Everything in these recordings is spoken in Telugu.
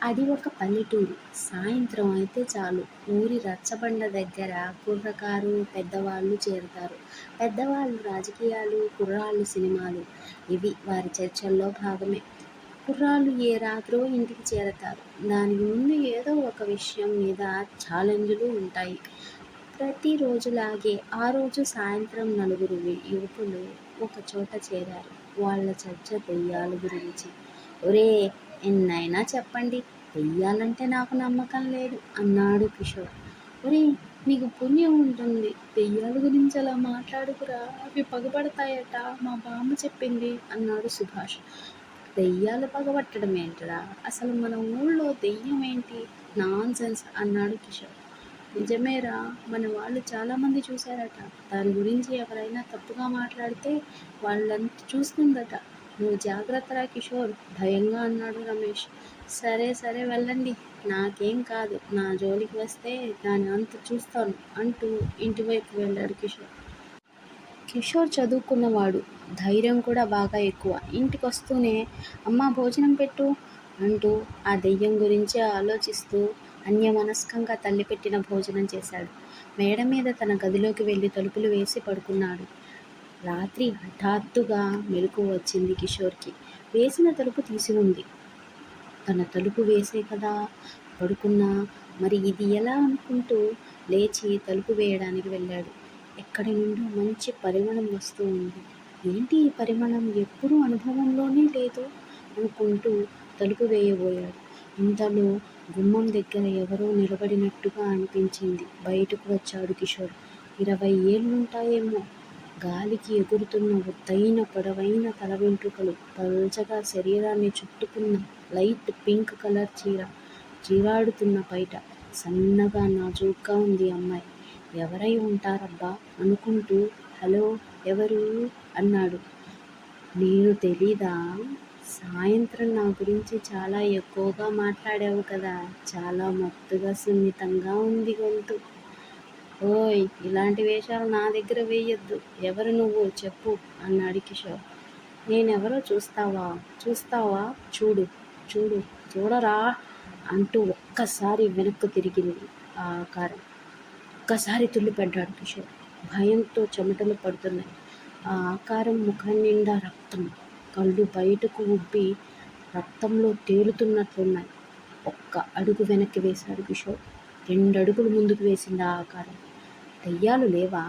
అది ఒక పల్లెటూరు. సాయంత్రం అయితే చాలు. ఊరి రచ్చబండ దగ్గర కుర్రకారు పెద్దవాళ్ళు చేరుతారు. పెద్దవాళ్ళు రాజకీయాలు కుర్రాళ్ళు సినిమాలు. ఇవి వారి చర్చల్లో భాగమే. కుర్రాళ్ళు ఏ రాత్రో ఇంటికి చేరతారు. దానికి ముందు ఏదో ఒక విషయం మీద ఛాలెంజ్లు ఉంటాయి. ప్రతిరోజులాగే ఆ రోజు సాయంత్రం నలుగురు యువకులు ఒక చోట చేరారు. వాళ్ళ చర్చ దెయ్యాల గురించి. ఒరే ఎన్నైనా చెప్పండి. దెయ్యాలంటే నాకు నమ్మకం లేదు అన్నాడు కిషోర్. ఒరే నీకు పుణ్యం ఉంటుంది. దెయ్యాల గురించి అలా మాట్లాడుకురా. అవి పగబడతాయట. మా బామ్మ చెప్పింది అన్నాడు సుభాష్. దెయ్యాలు పగబట్టడం ఏంటరా అసలు మన ఊళ్ళో దెయ్యం ఏంటి నాన్ సెన్స్ అన్నాడు కిషోర్. నిజమేరా? మన వాళ్ళు చాలామంది చూశారట. దాని గురించి ఎవరైనా తప్పుగా మాట్లాడితే వాళ్ళంతా చూస్తుందట. నువ్వు జాగ్రత్తరా కిషోర్. భయంగా అన్నాడు రమేష్. సరే సరే వెళ్ళండి. నాకేం కాదు. నా జోలికి వస్తే దాని అంత చూస్తాను అంటూ ఇంటివైపు వెళ్ళాడు కిషోర్. కిషోర్ చదువుకున్నవాడు. ధైర్యం కూడా బాగా ఎక్కువ. ఇంటికి వస్తూనే అమ్మ భోజనం పెట్టు అంటూ ఆ దెయ్యం గురించి ఆలోచిస్తూ అన్యమనస్కంగా తల్లి పెట్టిన భోజనం చేశాడు. మేడ మీద తన గదిలోకి వెళ్ళి తలుపులు వేసి పడుకున్నాడు. రాత్రి హఠాత్తుగా మెలకు వచ్చింది కిషోర్కి. వేసిన తలుపు తీసి ఉంది. తన తలుపు వేసే కదా పడుకున్నా. మరి ఇది ఎలా అనుకుంటూ లేచి తలుపు వేయడానికి వెళ్ళాడు. ఎక్కడి నుండో మంచి పరిమళం వస్తూ ఉంది. ఏంటి ఈ పరిమళం? ఎప్పుడూ అనుభవంలోనే లేదు అనుకుంటూ తలుపు వేయబోయాడు. ఇంతలో గుమ్మం దగ్గర ఎవరో నిలబడినట్టుగా అనిపించింది. బయటకు వచ్చాడు కిషోర్. ఇరవై ఏళ్ళుంటాయేమో. గాలికి ఎగురుతున్న ఒత్తైన పొడవైన తల వెంట్రుకలు. పల్చగా శరీరాన్ని చుట్టుకున్న లైట్ పింక్ కలర్ చీర. చీరాడుతున్న బయట సన్నగా నాజూగ్గా ఉంది అమ్మాయి. ఎవరై ఉంటారబ్బా? అనుకుంటూ హలో ఎవరు? అన్నాడు. నేను తెలీదా? సాయంత్రం నా గురించి చాలా ఎక్కువగా మాట్లాడావు కదా. చాలా మత్తుగా సున్నితంగా ఉంది గొంతు. ఓయ్ ఇలాంటి వేషాలు నా దగ్గర వేయొద్దు. ఎవరు నువ్వు? చెప్పు అన్నాడు కిషోర్. నేనెవరో చూస్తావా? చూస్తావా? చూడు చూడు చూడరా? అంటూ ఒక్కసారి వెనక్కు తిరిగింది ఆ ఆకారం. ఒక్కసారి తుల్లిపడ్డాడు కిషోర్. భయంతో చెమటలు పడుతున్నాయి. ఆ ఆకారం ముఖం నిండా రక్తం. కళ్ళు బయటకు ఉబ్బి రక్తంలో తేలుతున్నట్లున్నాయి. ఒక్క అడుగు వెనక్కి వేశాడు కిషోర్. రెండు అడుగులు ముందుకు వేసింది ఆ ఆకారం. దెయ్యాలు లేవా?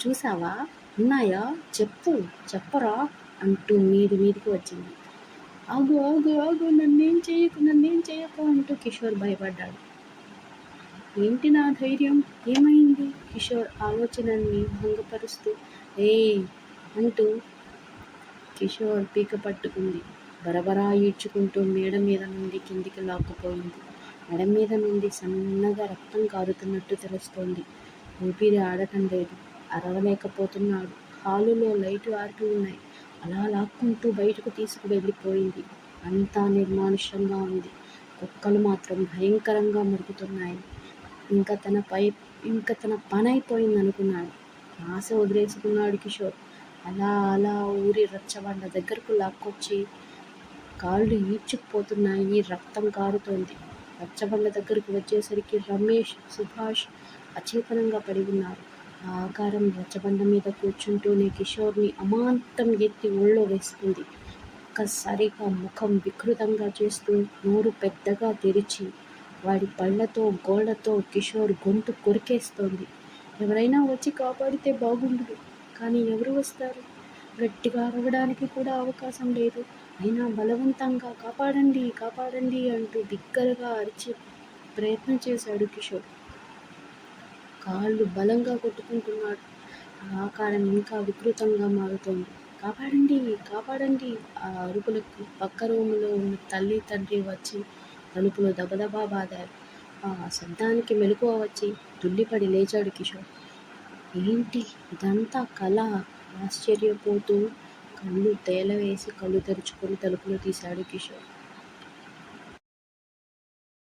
చూసావా ఉన్నాయా? చెప్పు చెప్పరా? అంటూ మీది మీదికి వచ్చింది. ఆగు ఆగు ఆగు నన్నేం చేయకు నన్నేం చేయకు అంటూ కిషోర్ భయపడ్డాడు. ఏంటి నా ధైర్యం? ఏమైంది? కిషోర్ ఆలోచనని భంగపరుస్తూ ఏయ్ అంటూ కిషోర్ పీక పట్టుకుంది. బరబరా ఈడ్చుకుంటూ మేడ మీద నుండి కిందికి లాక్కుపోయింది. మెడ మీద నుండి సన్నగా రక్తం కారుతున్నట్టు తెలుస్తోంది. ఊపిరి ఆడటం లేదు. అరవలేకపోతున్నాడు. హాలులో లైట్లు ఆరుతూ ఉన్నాయి. అలా లాక్కుంటూ బయటకు తీసుకు వెళ్ళిపోయింది. అంతా నిర్మానుష్యంగా ఉంది. కుక్కలు మాత్రం భయంకరంగా మురుగుతున్నాయి ఇంకా తన పై ఇంకా తన పని అయిపోయింది అనుకున్నాడు ఆశ వదిలేసుకున్నాడు కిషోర్. అలా అలా ఊరి రచ్చబండ దగ్గరకు లాక్కొచ్చి కాళ్ళు ఈడ్చుకుపోతున్నాయి రక్తం కారుతోంది. రచ్చబండ దగ్గరకు వచ్చేసరికి రమేష్ సుభాష్ అచేతనంగా పడి ఉన్నారు. ఆ ఆకారం రచ్చబండ మీద కూర్చుంటూనే కిషోర్ని అమాంతం ఎత్తి ఒళ్ళో వేసుకుంది ఒక్కసారిగా ముఖం వికృతంగా చేస్తూ నోరు పెద్దగా తెరిచి వాడి పళ్ళతో గోళ్ళతో కిషోర్ గొంతు కొరికేస్తోంది. ఎవరైనా వచ్చి కాపాడితే బాగుండదు కానీ ఎవరు వస్తారు? గట్టిగా అరవడానికి కూడా అవకాశం లేదు. అయినా బలవంతంగా కాపాడండి కాపాడండి అంటూ బిగ్గరగా అరిచి ప్రయత్నం చేశాడు కిషోర్. కాళ్ళు బలంగా కొట్టుకుంటున్నాడు. ఆ ఆకారం ఇంకా వికృతంగా మారుతోంది. కాపాడండి కాపాడండి ఆ అరుపులకు. పక్క రూములో ఉన్న తల్లి తండ్రి వచ్చి తలుపులో దబదబా బాదారు. ఆ శబ్దానికి మెలకువ వచ్చి తుల్లిపడి లేచాడు కిషోర్. ఏంటి ఇదంతా కళ ఆశ్చర్యపోతూ కళ్ళు తేలవేసి కళ్ళు తెరుచుకొని తలుపులు తీశాడు కిషోర్.